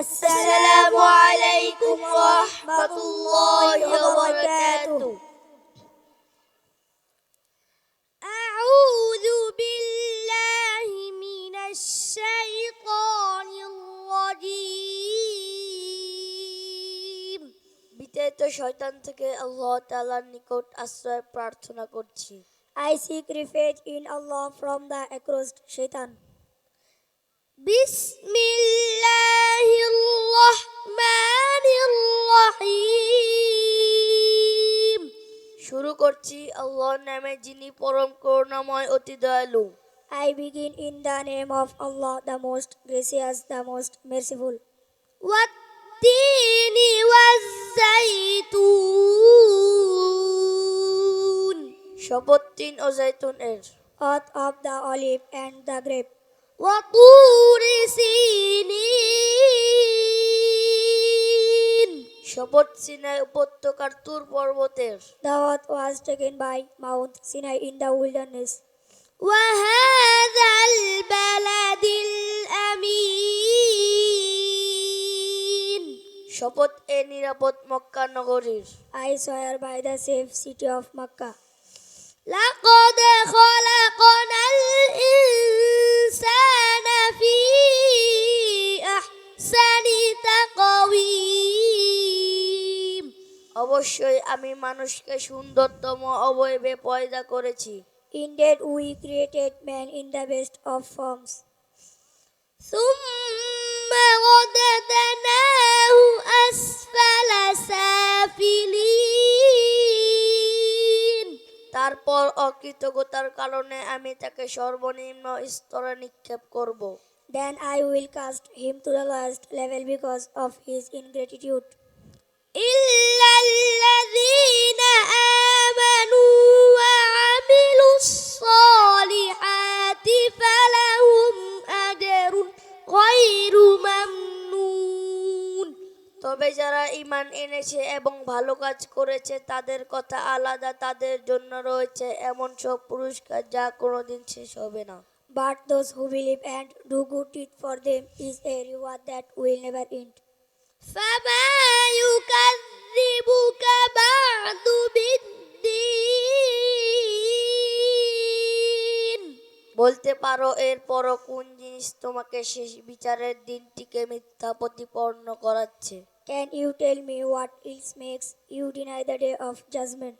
আসসালামু আলাইকুম রাহমাতুল্লাহি ওয়া বারাকাতুহু। আউযু বিল্লাহি মিনাশ শাইতানির রাজীম। বিতাড়িত শয়তান থেকে আল্লাহ তাআলার নিকট আশ্রয় প্রার্থনা করছি। I seek refuge in Allah from the accursed shaitan. Bis শুরু করছি আল্লাহর নামে যিনি পরম করুণাময় অতি দয়ালু I begin in the name of Allah, the most gracious, the most merciful. والتين والزيتون শপথ তিন ও জৈতুন এর Earth of the olive and the grape. وطور سينين শপথ সিনাই উপত্যকার তুর পর্বতের The earth was taken by Mount Sinai in the wilderness. وهذا البلد الأمين শপথ এ নিরাপদ মক্কা নগরীর I swear by the safe city of Makkah. لقد خلقنا অবশ্যই আমি মানুষকে সুন্দরতম অবয়বে পয়দা করেছি Indeed, we created man in the best of forms. ثم رددناه أسفل سافلين তারপর অকৃতজ্ঞতার কারণে আমি তাকে সর্বনিম্ন স্তরে নিক্ষেপ করব Then I will cast him to the lowest level because of his ingratitude. তবে যারা ইমান এনেছে এবং ভালো কাজ করেছে তাদের কথা আলাদা তাদের জন্য রয়েছে এমন সব পুরস্কার যা কোনোদিন শেষ হবে না। But those who believe and do good it for them is a reward that will never end فما يكذبك بعد بالدين বলতে পারো এরপরও কোন জিনিস তোমাকে শেষ বিচারের দিনটিকে মিথ্যা প্রতিপন্ন করাচ্ছে Can you tell me what else makes you deny the day of judgment?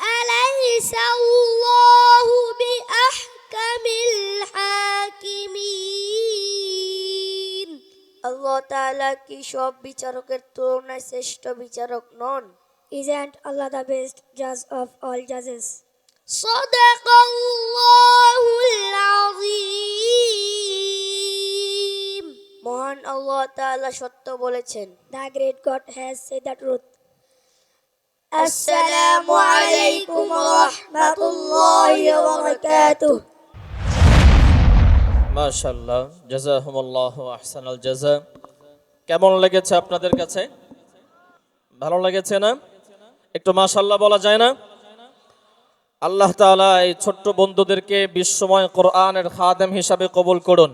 أليس الله بأحكم কি সব বিচারকের তুলনায় শ্রেষ্ঠ বিচারক নন Isn't Allah the best judge of all judges? صدق الله العظيم মহান আল্লাহ তাআলা সত্য বলেছেন The great God has said the truth. আসসালামু আলাইকুম ওয়া রাহমাতুল্লাহি ওয়া বারাকাতুহু মাশাল্লাহ জাজাহুমুল্লাহ আহসানাল জাজা কেমন লেগেছে আপনাদের কাছে? ভালো লেগেছে না? একটু মাশাল্লাহ বলা যায় না? আল্লাহ তালা এই ছোট্ট বন্ধুদেরকে বিশ্বময় কোরআনের খাদেম হিসাবে কবুল করুন।